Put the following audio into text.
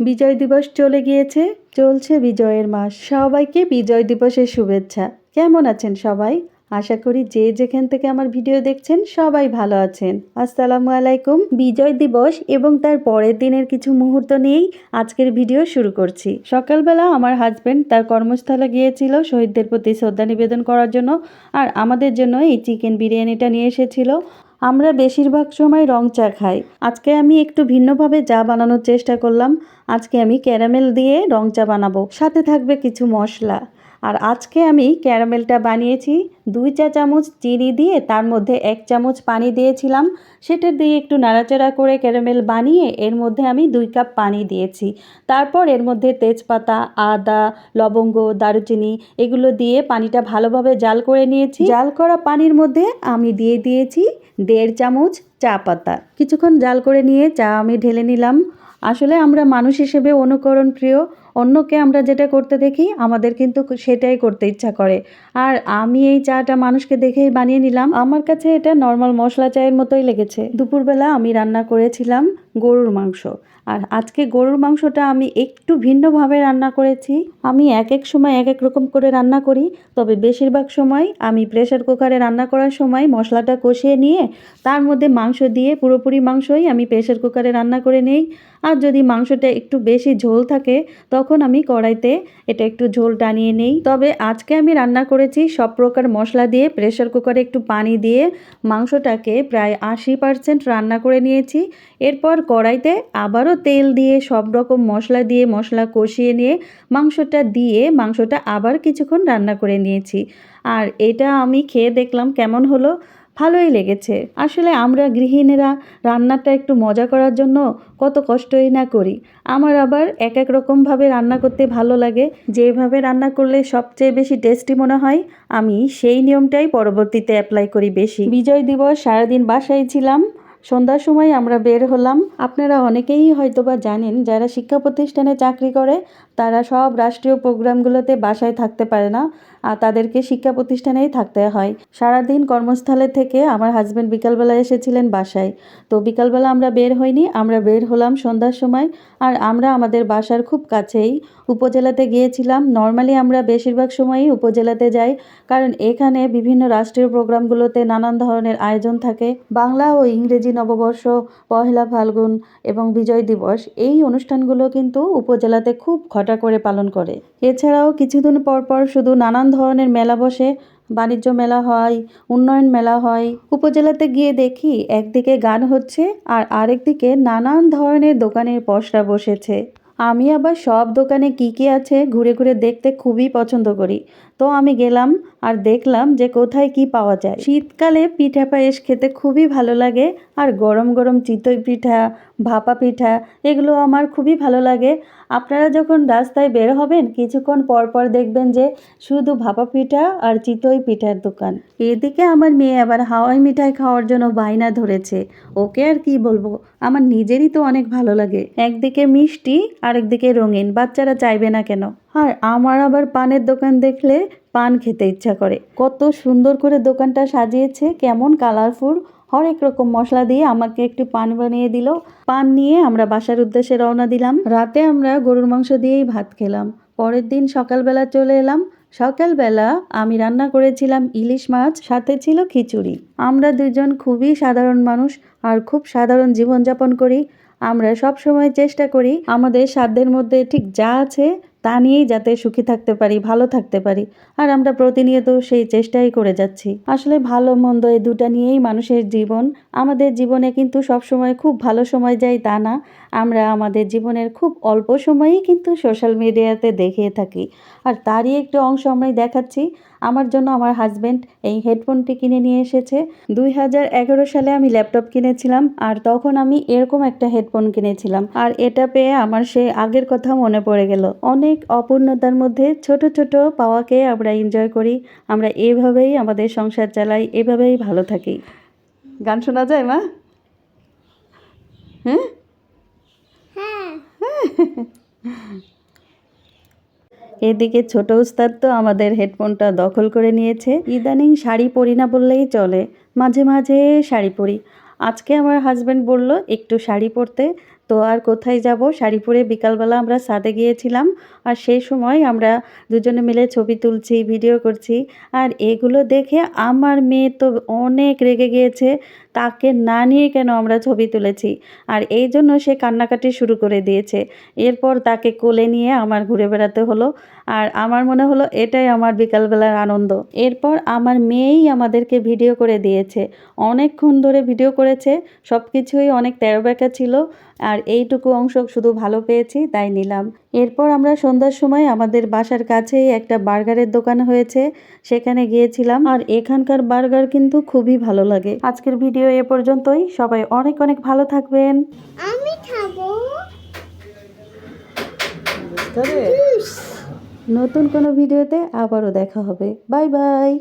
বিজয় দিবস চলে গিয়েছে চলছে বিজয়ের মাস। সবাইকে বিজয় দিবসের শুভেচ্ছা। কেমন আছেন সবাই? আশা করি যে যেখান থেকে আমার ভিডিও দেখছেন, সবাই ভালো আছেন। আসসালামু আলাইকুম। বিজয় দিবস এবং তার পরের দিনের কিছু মুহূর্ত নিয়েই আজকের ভিডিও শুরু করছি। সকালবেলা আমার হাজব্যান্ড তার কর্মস্থলে গিয়েছিল শহীদদের প্রতি শ্রদ্ধা নিবেদন করার জন্য আর আমাদের জন্য এই চিকেন বিরিয়ানিটা নিয়ে এসেছিল। আমরা বেশিরভাগ সময় রং চা খাই। আজকে আমি একটু ভিন্নভাবে চা বানানোর চেষ্টা করলাম। আজকে আমি ক্যারামেল দিয়ে রং চা বানাবো। সাথে থাকবে কিছু মশলা। আর আজকে আমি ক্যারামেলটা বানিয়েছি। দুই চা চামচ চিনি দিয়ে তার মধ্যে এক চামচ পানি দিয়েছিলাম। সেটা দিয়ে একটু নাড়াচাড়া করে ক্যারামেল বানিয়ে এর মধ্যে আমি দুই কাপ পানি দিয়েছি। তারপর এর মধ্যে তেজপাতা, আদা, লবঙ্গ, দারুচিনি এগুলো দিয়ে পানিটা ভালোভাবে জাল করে নিয়েছি। জাল করা পানির মধ্যে আমি দিয়ে দিয়েছি দেড় চামচ চা পাতা। কিছুক্ষণ জাল করে নিয়ে চা আমি ঢেলে নিলাম। আসলে আমরা মানুষ হিসেবে অনুকরণ প্রিয় অন্যকে আমরা যেটা করতে দেখি, আমাদের কিন্তু সেটাই করতে ইচ্ছা করে। আর আমি এই চাটা মানুষকে দেখেই বানিয়ে নিলাম। আমার কাছে এটা নর্মাল মশলা চায়ের মতোই লেগেছে। দুপুরবেলা আমি রান্না করেছিলাম গরুর মাংস। আর আজকে গরুর মাংসটা আমি একটু ভিন্নভাবে রান্না করেছি। আমি এক এক সময় এক এক রকম করে রান্না করি, তবে বেশিরভাগ সময় আমি প্রেসার কুকারে রান্না করার সময় মশলাটা কষিয়ে নিয়ে, তার মধ্যে মাংস দিয়ে পুরোপুরি মাংসই আমি প্রেশার কুকারে রান্না করে নেই। আর যদি মাংসটা একটু বেশি ঝোল থাকে, তখন আমি কড়াইতে এটা একটু ঝোল টানিয়ে নেই। তবে আজকে আমি রান্না করেছি সব প্রকার মশলা দিয়ে প্রেসার কুকারে একটু পানি দিয়ে, মাংসটাকে প্রায় আশি পারসেন্ট রান্না করে নিয়েছি। এরপর কড়াইতে আবারও তেল দিয়ে, সব রকম মশলা দিয়ে, মশলা কষিয়ে নিয়ে, মাংসটা দিয়ে, মাংসটা আবার কিছুক্ষণ রান্না করে নিয়েছি। আর এটা আমি খেয়ে দেখলাম কেমন হলো। ভালোই লেগেছে। আসলে আমরা গৃহিণীরা রান্নাটা একটু মজা করার জন্য কত কষ্টই না করি। আমার আবার এক এক রকমভাবে রান্না করতে ভালো লাগে। যেভাবে রান্না করলে সবচেয়ে বেশি টেস্টি মনে হয়, আমি সেই নিয়মটাই পরবর্তীতে অ্যাপ্লাই করি বেশি। বিজয় দিবস সারাদিন বাসায় ছিলাম, সন্ধ্যার সময় আমরা বের হলাম। আপনারা অনেকেই হয়তোবা জানেন, যারা শিক্ষা প্রতিষ্ঠানে চাকরি করে, তারা সব রাষ্ট্রীয় প্রোগ্রামগুলোতে বাসায় থাকতে পারে না। তাদেরকে শিক্ষা প্রতিষ্ঠানেই থাকতে হয়। সারাদিন কর্মস্থলে থেকে আমার হাজব্যান্ড বিকালবেলা এসেছিলেন বাসায়। তো বিকালবেলা আমরা বের হইনি, আমরা বের হলাম সন্ধ্যার সময়। আর আমরা আমাদের বাসার খুব কাছেই উপজেলাতে গিয়েছিলাম। নর্মালি আমরা বেশিরভাগ সময়ই উপজেলাতে যাই, কারণ এখানে বিভিন্ন রাষ্ট্রীয় প্রোগ্রামগুলোতে নানান ধরনের আয়োজন থাকে। বাংলা ও ইংরেজি নববর্ষ, পহেলা ফাল্গুন এবং বিজয় দিবস এই অনুষ্ঠানগুলো কিন্তু উপজেলাতে খুব ঘটা করে পালন করে। এছাড়াও কিছুদিন পর পর শুধু নানান ধরনের মেলা বসে, বাণিজ্য মেলা হয়, উন্নয়ন মেলা হয়। উপজেলাতে গিয়ে দেখি একদিকে গান হচ্ছে আর আরেকদিকে নানান ধরনের দোকানের পশরা বসেছে। আমি আবার সব দোকানে কি কি আছে ঘুরে ঘুরে দেখতে খুবই পছন্দ করি। তো আমি গেলাম আর দেখলাম যে কোথায় কি পাওয়া যায়। শীতকালে পিঠা পায়েস খেতে খুবই ভালো লাগে আর গরম গরম চিতই পিঠা, ভাপা পিঠা, এগুলো আমার খুবই ভালো লাগে। আপনারা যখন রাস্তায় বের হবেন, কিছুক্ষণ পর পর দেখবেন যে শুধু ভাপা পিঠা আর চিতই পিঠার দোকান। এদিকে আমার মেয়ে আবার হাওয়াই মিঠাই খাওয়ার জন্য বায়না ধরেছে। ওকে আর কি বলব? আমার নিজেরই তো অনেক ভালো লাগে। একদিকে মিষ্টি, আরেকদিকে রঙিন। বাচ্চারা চাইবে না কেন? আর আমার আবার পানের দোকান দেখলে পান খেতে ইচ্ছা করে। কত সুন্দর করে দোকানটা সাজিয়েছে, কেমন কালারফুল হরেক রকম মশলা দিয়ে আমাকে একটু পান বানিয়ে দিল। পান নিয়ে আমরা বাসার উদ্দেশ্যে রওনা দিলাম। রাতে আমরা গরুর মাংস দিয়েই ভাত খেলাম। পরের দিন সকালবেলা চলে এলাম। সকালবেলা আমি রান্না করেছিলাম ইলিশ মাছ, সাথে ছিল খিচুড়ি। আমরা দুজন খুবই সাধারণ মানুষ আর খুব সাধারণ জীবনযাপন করি। আমরা সব সময় চেষ্টা করি আমাদের সাধ্যের মধ্যে ঠিক যা আছে তা নিয়েই যাতে সুখী থাকতে পারি, ভালো থাকতে পারি। আর আমরা প্রতিনিয়ত সেই চেষ্টাই করে যাচ্ছি। আসলে ভালো মন্দ এই দুটা নিয়েই মানুষের জীবন। আমাদের জীবনে কিন্তু সব সময় খুব ভালো সময় যায় তা না। আমরা আমাদের জীবনের খুব অল্প সময়েই কিন্তু সোশ্যাল মিডিয়াতে দেখিয়ে থাকি। আর তারই একটু অংশ আমরাই দেখাচ্ছি। আমার জন্য আমার হাজব্যান্ড এই হেডফোনটি কিনে নিয়ে এসেছে। দুই হাজার এগারো সালে আমি ল্যাপটপ কিনেছিলাম আর তখন আমি এরকম একটা হেডফোন কিনেছিলাম। আর এটা পেয়ে আমার সেই আগের কথা মনে পড়ে গেল। অনেক অপূর্ণতার মধ্যে ছোট ছোট পাওয়াকে আমরা এনজয় করি। আমরা এভাবেই আমাদের সংসার চালাই এভাবেই ভালো থাকি। গান শোনা যায় মা? হ্যাঁ? হ্যাঁ। এদিকে ছোট উস্তাদ তো আমাদের হেডফোনটা দখল করে নিয়েছে। ইদানিং শাড়ি পরি না বললেই চলে। মাঝে মাঝে শাড়ি পরি। আজকে আমার হাজব্যান্ড বলল, একটু শাড়ি পরতে। তো আর কোথায় যাব? শাড়ি পরে বিকালবেলা আমরা সাদে গিয়েছিলাম আর সেই সময় আমরা দুজনে মিলে ছবি তুলছি, ভিডিও করছি। আর এগুলো দেখে আমার মেয়ে তো অনেক রেগে গিয়েছে। তাকে না নিয়ে কেন আমরা ছবি তুলেছি? আর এই জন্য সে কান্নাকাটি শুরু করে দিয়েছে। এরপর তাকে কোলে নিয়ে আমার ঘুরে বেড়াতে হলো। আর আমার মনে হলো এটাই আমার বিকালবেলার আনন্দ। এরপর আমার মেয়েই আমাদেরকে ভিডিও করে দিয়েছে। অনেকক্ষণ ধরে ভিডিও করেছে। সব কিছুই অনেক তেরো বেঁকা ছিল। আর এইটুকু অংশ শুধু ভালো পেয়েছি, তাই নিলাম। এরপর আমরা সন্ধ্যার সময় আমাদের বাসার কাছেই একটা বার্গারের দোকান হয়েছে সেখানে গিয়েছিলাম। আর এখানকার বার্গার কিন্তু খুবই ভালো লাগে। আজকের ভিডিও এ পর্যন্তই। সবাই অনেক অনেক ভালো থাকবেন। আমি খাব। নতুন কোনো ভিডিওতে আবারও দেখা হবে। Bye bye.